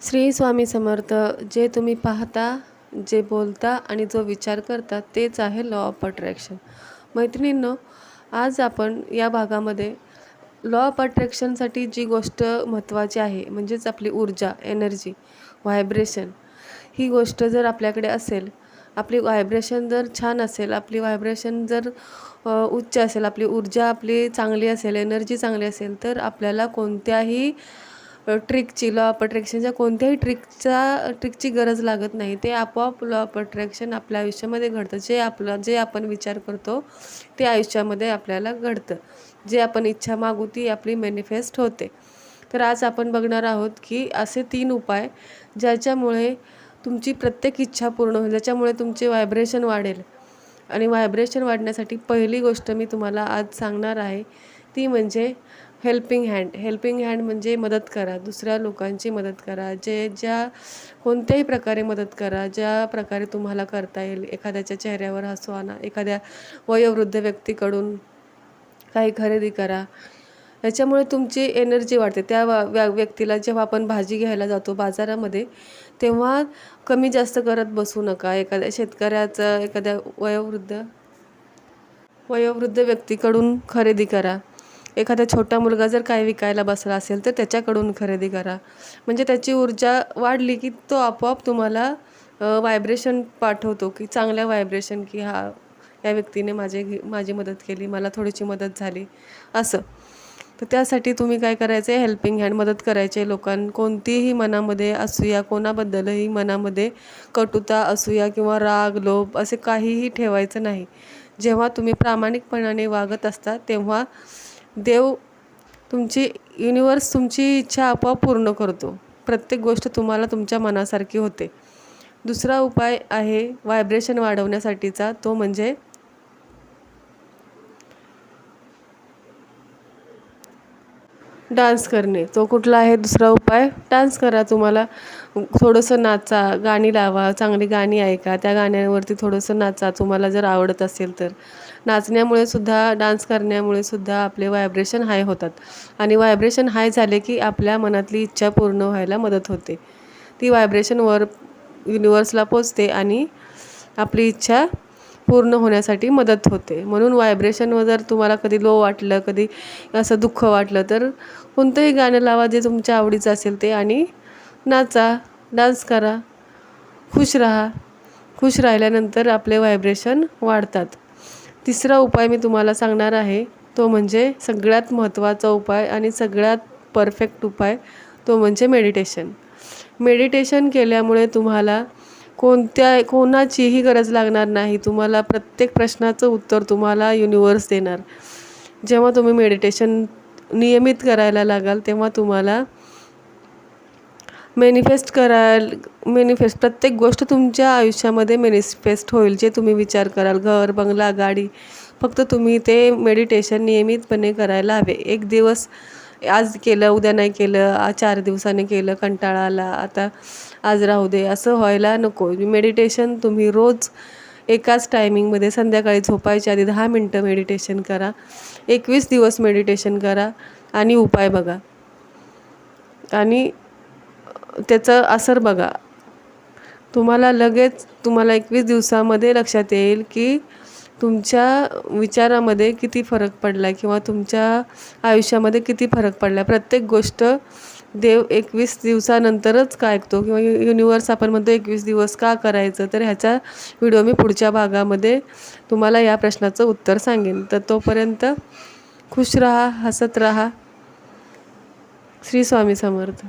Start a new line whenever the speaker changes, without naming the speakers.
श्री स्वामी समर्थ जे तुम्ही पाहता जे बोलता आणि जो विचार करता तेच आहे लॉ ऑफ अट्रॅक्शन मैत्रिणींनो आज आपण या भागामध्ये लॉ ऑफ अट्रॅक्शनसाठी जी गोष्ट महत्त्वाची आहे म्हणजेच आपली ऊर्जा एनर्जी व्हायब्रेशन ही गोष्ट जर आपल्याकडे असेल आपली व्हायब्रेशन जर छान असेल आपली व्हायब्रेशन जर उच्च असेल आपली ऊर्जा आपली चांगली असेल एनर्जी चांगली असेल तर आपल्याला कोणत्याही ट्रिकची लॉ ऑफ अट्रॅक्शनच्या कोणत्याही ट्रिकचा ट्रिकची गरज लागत नाही. ते आपोआप लॉ ऑफ अट्रॅक्शन आपल्या आयुष्यामध्ये घडतं. जे आपलं जे आपण विचार करतो ते आयुष्यामध्ये आपल्याला घडतं. जे आपण इच्छा मागू ती आपली मॅनिफेस्ट होते. तर आज आपण बघणार आहोत की असे तीन उपाय ज्याच्यामुळे तुमची प्रत्येक इच्छा पूर्ण होईल ज्याच्यामुळे तुमचे व्हायब्रेशन वाढेल. आणि व्हायब्रेशन वाढण्यासाठी पहिली गोष्ट मी तुम्हाला आज सांगणार आहे ती म्हणजे हेल्पिंग हँड हेल्पिंग हँड म्हणजे मदत करा दुसऱ्या लोकांची मदत करा जे ज्या कोणत्याही प्रकारे मदत करा ज्या प्रकारे तुम्हाला करता येईल एखाद्याच्या चेहऱ्यावर हसू आणा एखाद्या वयोवृद्ध व्यक्तीकडून काही खरेदी करा. याच्यामुळे तुमची एनर्जी वाढते. त्या व्या व्यक्तीला जेव्हा आपण भाजी घ्यायला जातो बाजारामध्ये तेव्हा कमी जास्त करत बसू नका. एखाद्या शेतकऱ्याचं एखाद्या वयोवृद्ध वयोवृद्ध व्यक्तीकडून खरेदी करा. एखादा छोटा मुलगा जर काय विकायला बसला असेल तर त्याच्याकडून खरेदी करा. म्हणजे त्याची ऊर्जा वाढली की तो आपोआप तुम्हाला व्हायब्रेशन पाठवतो की चांगल्या व्हायब्रेशन की हा या व्यक्तीने माझे माझी मदत केली मला थोडीशी मदत झाली. असं. तर त्यासाठी तुम्ही काय करायचं आहे हेल्पिंग हँड मदत करायचे लोकां कोणतीही मनामध्ये असूया कोणाबद्दलही मनामध्ये कटुता असूया किंवा राग लोभ असे काहीही ठेवायचं नाही. जेव्हा तुम्ही प्रामाणिकपणाने वागत असता तेव्हा देव तुमची युनिवर्स तुमची इच्छा आपोआप पूर्ण करतो. प्रत्येक गोष्ट तुम्हाला तुमच्या मनासारखी होते. दुसरा उपाय आहे व्हायब्रेशन वाढवण्यासाठीचा तो म्हणजे डान्स करणे. तो कुठला आहे? दुसरा उपाय? डान्स करा तुम्हाला. थोडंसं नाचा गाणी लावा चांगली गाणी ऐका. त्या गाण्यांवरती थोडंसं नाचा. तुम्हाला जर आवडत असेल तर. नाचण्यामुळे सुद्धा डान्स करण्यामुळे सुद्धा आपले व्हायब्रेशन हाय होतात. आणि व्हायब्रेशन हाय झाले की आपल्या मनातली इच्छा पूर्ण व्हायला मदत होते. ती व्हायब्रेशन वर युनिवर्सला पोचते आणि आपली इच्छा पूर्ण होण्यासाठी मदत होते. म्हणून व्हायब्रेशनवर जर तुम्हाला कधी लो वाटलं कधी असं दुःख वाटलं तर कोणतंही गाणं लावा जे तुमच्या आवडीचं असेल ते आणि नाचा डान्स करा खुश राहा. खुश राहिल्यानंतर आपले व्हायब्रेशन वाढतात. तिसरा उपाय मी तुम्हाला सांगणार आहे तो म्हणजे सगळ्यात महत्त्वाचा उपाय आणि सगळ्यात परफेक्ट उपाय तो म्हणजे मेडिटेशन मेडिटेशन केल्यामुळे तुम्हाला कोणत्या कोणाचीही गरज लागणार नाही. तुम्हाला प्रत्येक प्रश्नाचं उत्तर तुम्हाला युनिवर्स देणार. जेव्हा तुम्ही मेडिटेशन नियमित करायला लागाल तेव्हा तुम्हाला मेनिफेस्ट कराल मेनिफेस्ट प्रत्येक गोष्ट तुमच्या आयुष्यामध्ये मेनिफेस्ट होईल जे तुम्ही विचार कराल. घर बंगला गाडी फक्त तुम्ही ते मेडिटेशन नियमितपणे करायला हवे. एक दिवस आज केलं उद्या नाही केलं आज चार दिवसाने केलं कंटाळा आला आता आज राहू दे असं व्हायला नको. मेडिटेशन तुम्ही रोज एकाच टायमिंगमध्ये संध्याकाळी झोपायच्या आधी दहा मिनटं मेडिटेशन करा. एकवीस दिवस मेडिटेशन करा आणि उपाय बघा. आणि त्याचं असर बघा. तुम्हाला लगेच तुम्हाला एकवीस दिवसामध्ये लक्षात येईल की तुमच्या विचारामध्ये किती फरक पडला आहे किंवा तुमच्या आयुष्यामध्ये किती फरक पडला? आहे प्रत्येक गोष्ट देव एकवीस दिवसानंतरच का ऐकतो? किंवा यु युनिवर्स आपण म्हणतो एकवीस दिवस का करायचं? तर ह्याचा व्हिडिओ मी पुढच्या भागामध्ये तुम्हाला या प्रश्नाचं उत्तर सांगेन. तर तोपर्यंत खुश राहा हसत राहा. श्री स्वामी समर्थ.